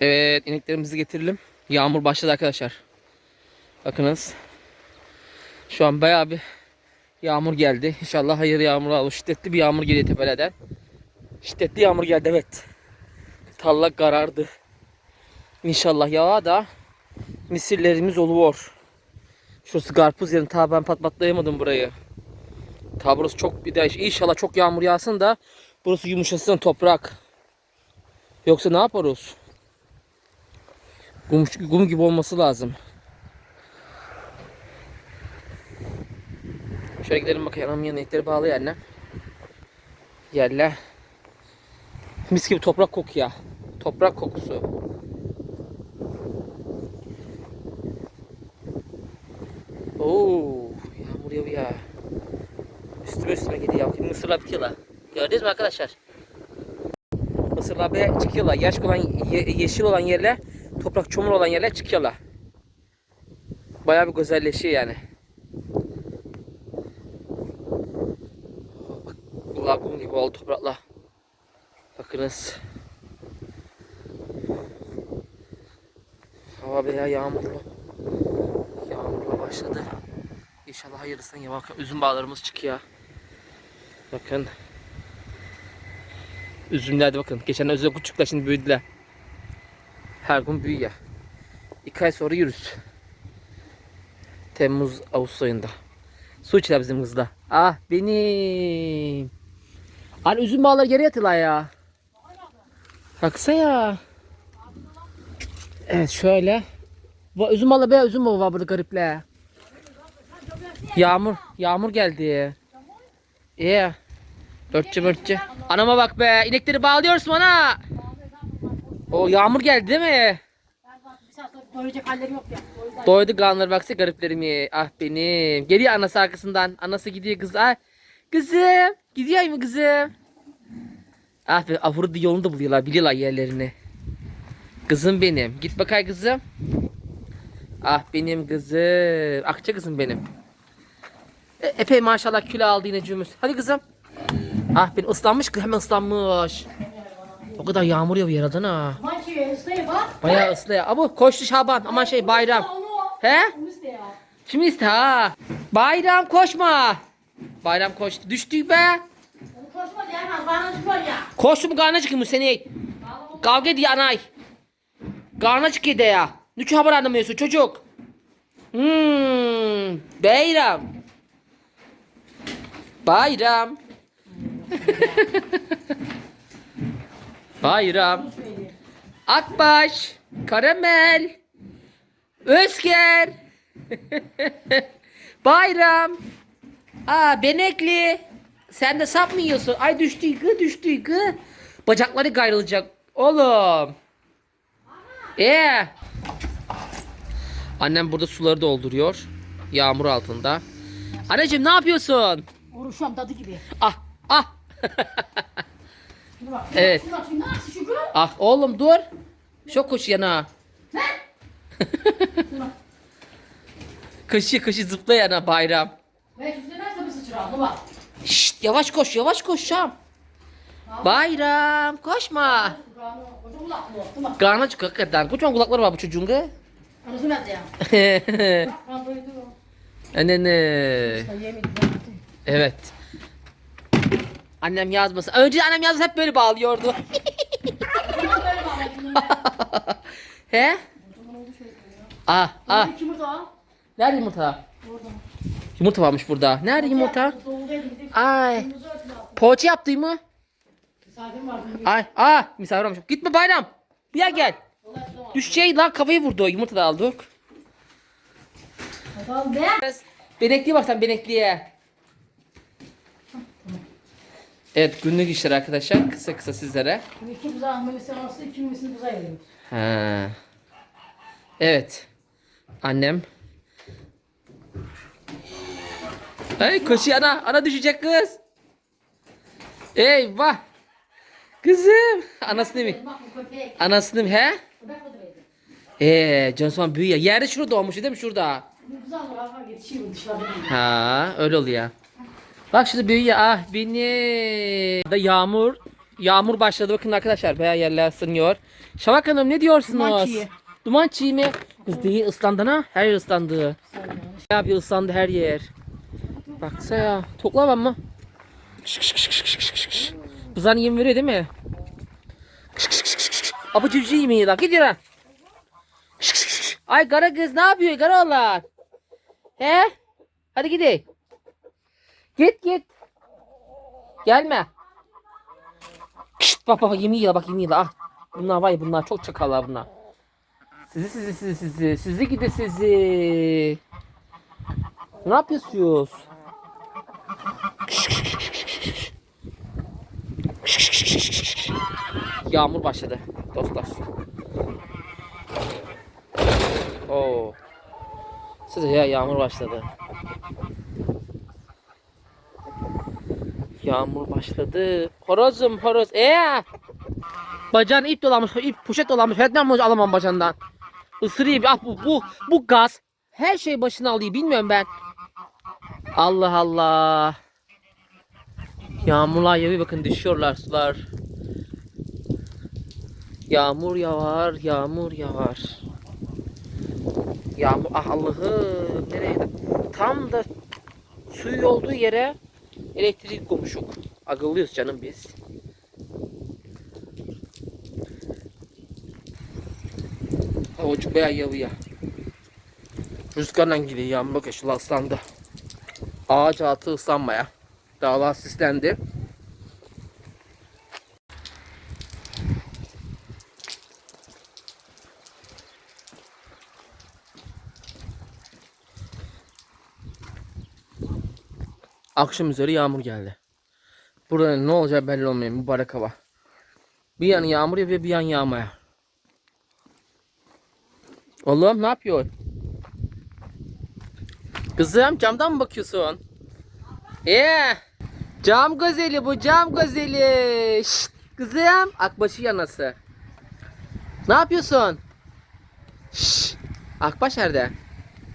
Evet ineklerimizi getirelim. Yağmur başladı arkadaşlar. Bakınız. Şu an bayağı bir yağmur geldi. İnşallah hayır yağmur olur. Şiddetli bir yağmur geliyor tepelerden. Şiddetli yağmur geldi evet. Tarla karardı. İnşallah yağar da misirlerimiz oluyor. Şurası karpuz yerin. Ta ben patlatlayamadım burayı. Ta burası çok bir de inşallah çok yağmur yağsın da burası yumuşasın toprak. Yoksa ne yaparız? Kum, kum gibi olması lazım. Şöyle gidelim bakayım anamın yanına etleri bağlı yerine. Yerle. Mis gibi toprak kokuyor. Toprak kokusu. Oo, yağmur yağıyor ya. Üstüme üstüme gidiyor. Mısırlar bitiyorlar. Gördünüz mü arkadaşlar? Mısırlar be çıkıyorlar. Yaş olan ye- yeşil olan yerler, toprak çamur olan yerler çıkıyorlar. Bayağı bir güzelleşiyor yani. Bak, kum gibi oldu toprakla. Bakınız. Hava veya yağmurlu. Yağmurla başladı. İnşallah hayırlısına ya. Bakın üzüm bağlarımız çıkıyor. Bakın. Üzümlerde bakın. Geçen özde küçükler şimdi büyüdüler. Her gün büyüyor. İki ay sonra yürüz. Temmuz Ağustos ayında. Su içiler bizim kızla. Ah benim. Hani üzüm bağları geri yatılar ya. Baksa ya. Evet şöyle. Bu üzüm balı be üzüm balı var burada gariple. Yağmur, yağmur geldi. İyi. Örtçe örtçe. Anama bak be, inekleri bağlıyorsun ana. O yağmur geldi değil mi? Doyacak halleri yok ya. Doydu kanlar baksa gariplerim ye. Ah benim. Geliyor anası arkasından. Anası gidiyor kız. Ay. Kızım. Gidiyor mu kızım? Ah be avurdu yolunu da buluyorlar. Biliyorlar yerlerini. Kızım benim. Git bakay kızım. Ah benim kızım. Akça kızım benim. E, epey maşallah kilo aldı yine cümüz. Hadi kızım. Ah ben ıslanmış hemen ıslanmış. O kadar yağmur yağıyor yaradan ha. şey. Bayağı ıslı ya. Abu koştu Şaban. Aman şey bayram. He? Kim iste ha? Bayram koşma. Bayram koştu. Düştük be. Onu koşma diyemez. Bana düşman ya. Koştu mu karnına çıkıyor mu seni? Kavga ediyor anay. Karnına çıkıyor de ya. Niçin haber anlamıyorsun çocuk? Hmm, bayram. Bayram. bayram. Akbaş. Karamel. Özger. Bayram. Aa benekli. Sen de sap mı yiyorsun? Ay düştü gı düştü gı. Bacakları gayrılacak. Oğlum. Ee. Annem burada suları dolduruyor. Yağmur altında. Anneciğim ne yapıyorsun? Oruçlam tadı gibi. Ah ah. Evet. Ah oğlum dur. Çok koş yana. Kaşı kaşı zıpla yana bayram. Şşt yavaş koş yavaş koş Şam. Bayram koşma. Karnına çık hakikaten. Kocaman kulakları var bu çocuğun kız. Anası nerede ya? Anne yemedim. Evet. Annem yazmasın. Önce annem yazması hep böyle bağlıyordu. He? Ah ah. Yumurta. Nerede yumurta? Orada. Yumurta varmış burada. Nerede yumurta? Ay. Poğaça yaptın mı? Ay. Ah. Misafir olmuş. Gitme bayram. Bir yer gel. Düşeceği lan kafayı vurdu. Yumurta da aldık. Benekliye bak sen benekliye. Evet günlük işler arkadaşlar. Kısa kısa sizlere. İki buzağı memesi arası iki memesini buzağı veriyoruz. Ha. Evet. Annem. Ay koşuyor ana. Ana düşecek kız. Eyvah. Kızım. Anasını mı? Bak bu köpek. Anasını mı he? O da verdi. Eee Johnson büyüyor. Yerde şurada doğmuş değil mi şurada? Bu yetişiyor dışarıda. Ha öyle oluyor. Bak şurada büyüyor. Ah benim. Da yağmur Yağmur başladı bakın arkadaşlar. Bayağı yerler ısınıyor. Şafak Hanım ne diyorsunuz? Duman çiği. Duman çiğ mi? Kız değil ıslandı ha. Her yer ıslandı. Ya bir ıslandı her yer. Baksa ya. Tokla var mı? Buzan yem veriyor değil mi? Abi civciv yemeği lan. Git yere. Ay kara kız ne yapıyor kara oğlan? He? Hadi gidelim. Git git. Gelme. Şşt, bak bak bak yemeği yiyor bak yemeği yiyor. Ah. Bunlar var ya bunlar çok çakallar bunlar. Sizi sizi sizi sizi sizi gidi sizi. Ne yapıyorsunuz? Yağmur başladı dostlar. Oo. Size ya yağmur başladı. Yağmur başladı. Horozum horoz. Ee! Bacağın ip dolamış, ip poşet dolamış. Etmem mi alamam bacağından. Isırayım. Ah bu, bu, bu gaz. Her şey başına alıyor. Bilmiyorum ben. Allah Allah. Yağmurlar yağıyor. Bakın düşüyorlar sular. Yağmur yağar, yağmur yağar. Yağmur, ah Allah'ım nereye? Tam da suyu olduğu yere elektrik komuşuk. Akıllıyız canım biz. Havacık bayağı yağıyor. Rüzgarla gidiyor yağmur bak şu ıslandı. Ağaç altı ıslanmaya. Dağlar sislendi. Akşam üzeri yağmur geldi. Burada ne olacak belli olmuyor mübarek hava. Bir yan yağmur yapıyor bir yan yağmaya. Oğlum ne yapıyor? Kızım camdan mı bakıyorsun? Ee, cam gözeli bu cam gözeli. Şşt, kızım akbaşı yanası. Ne yapıyorsun? Şşt, akbaş nerede?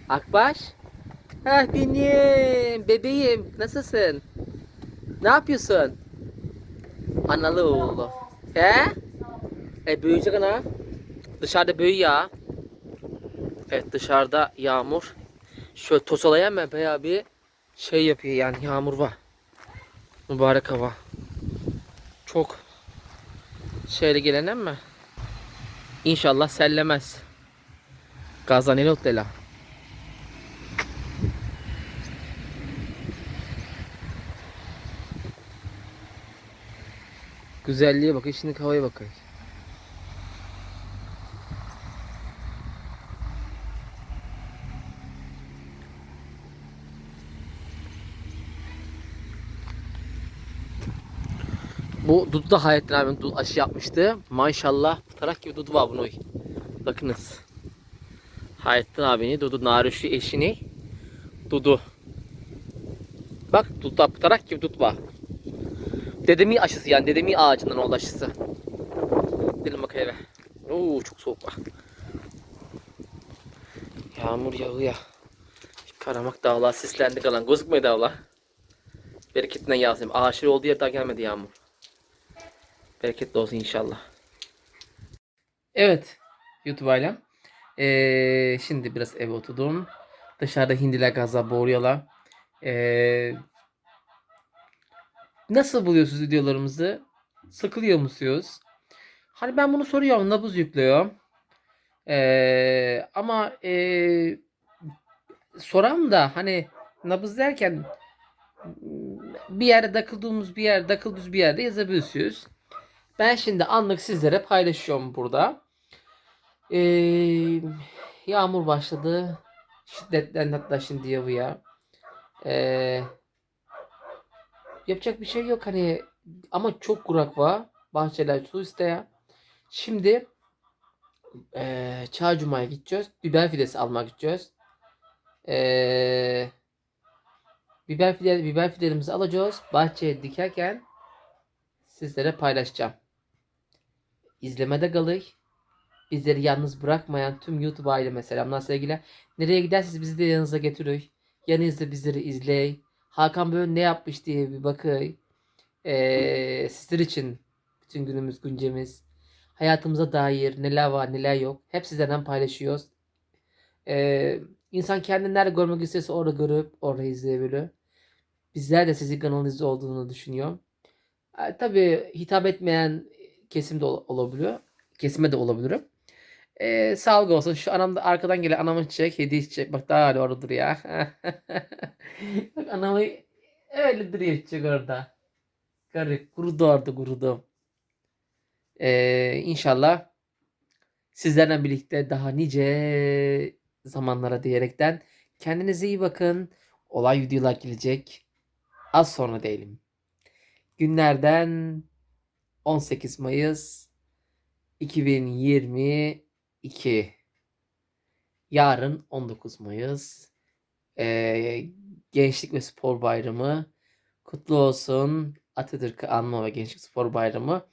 Akbaş? Heh benim bebeğim nasılsın? Ne yapıyorsun? Analı oğlu. He? E büyüyecek ana. Dışarıda büyü ya. Evet dışarıda yağmur. Şöyle tosalayan mı bayağı bir şey yapıyor yani yağmur var. Mübarek hava. Çok şeyle gelenen mi? İnşallah sellemez. Gazanelot Güzelliğe bak, şimdi havaya bakın. Bu Dudu da Hayrettin abim Dudu aşı yapmıştı. Maşallah tarak gibi Dudu var bunu. Bakınız. Hayrettin abini, Dudu Narüşlü eşini. Dudu. Bak Dudu da tarak gibi Dudu var. Dedemi aşısı yani dedemi ağacından oldu aşısı. Gidelim bak eve. Oo çok soğuk var. Yağmur yağıyor. Karamak dağlar sislendi kalan. Gözükmüyor dağlar. Bereketinden yağsın. Aşırı olduğu yer daha gelmedi yağmur. Bereketli olsun inşallah. Evet. YouTube ailem. Ee, şimdi biraz eve oturdum. Dışarıda hindiler gazla boğuruyorlar. Ee, nasıl buluyorsunuz videolarımızı? Sıkılıyor musunuz? Hani ben bunu soruyorum. Nabız yüklüyor. Ee, ama ee, soran da hani nabız derken bir yerde takıldığımız bir yer, takıldığımız bir yerde yazabiliyorsunuz. Ben şimdi anlık sizlere paylaşıyorum burada. Ee, yağmur başladı. Şiddetlendi hatta şimdi yağıyor. Ee, yapacak bir şey yok hani ama çok kurak var. Bahçeler su isteyen. Şimdi ee, Çağ Cuma'ya gideceğiz. Biber fidesi almak gideceğiz. Ee, biber fide, biber fidelerimizi alacağız. Bahçeye dikerken sizlere paylaşacağım. İzlemede kalın. Bizleri yalnız bırakmayan tüm YouTube aileme selamlar sevgiler. Nereye giderseniz bizi de yanınıza getirin. Yanınızda bizleri izleyin. Hakan böyle ne yapmış diye bir bakın. Ee, sizler için bütün günümüz, güncemiz, hayatımıza dair neler var, neler yok. Hep sizlerden paylaşıyoruz. Ee, insan kendini nerede görmek istiyorsa orada görüp orada izleyebilir. Bizler de sizin kanalınızda olduğunu düşünüyorum. Ee, tabii hitap etmeyen kesim de ol- olabiliyor. Kesime de olabilirim. Ee, sağlık olsun. Şu anam da arkadan gelen anamın çiçek, hediye çiçek. Bak daha orada duruyor. Bak anamı öyle duruyor çiçek orada. Garip. Kurudu orada kurudu. Ee, inşallah sizlerle birlikte daha nice zamanlara diyerekten kendinize iyi bakın. Olay videolar gelecek. Az sonra değilim. Günlerden 18 Mayıs 2022 Yarın 19 Mayıs Ee, Gençlik ve Spor Bayramı kutlu olsun. Atatürk'ü anma ve Gençlik Spor Bayramı.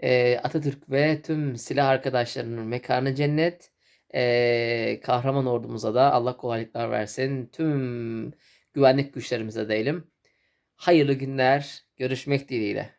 Ee, Atatürk ve tüm silah arkadaşlarının mekanı cennet. Ee, kahraman ordumuza da Allah kolaylıklar versin. Tüm güvenlik güçlerimize diyelim. Hayırlı günler. Görüşmek dileğiyle.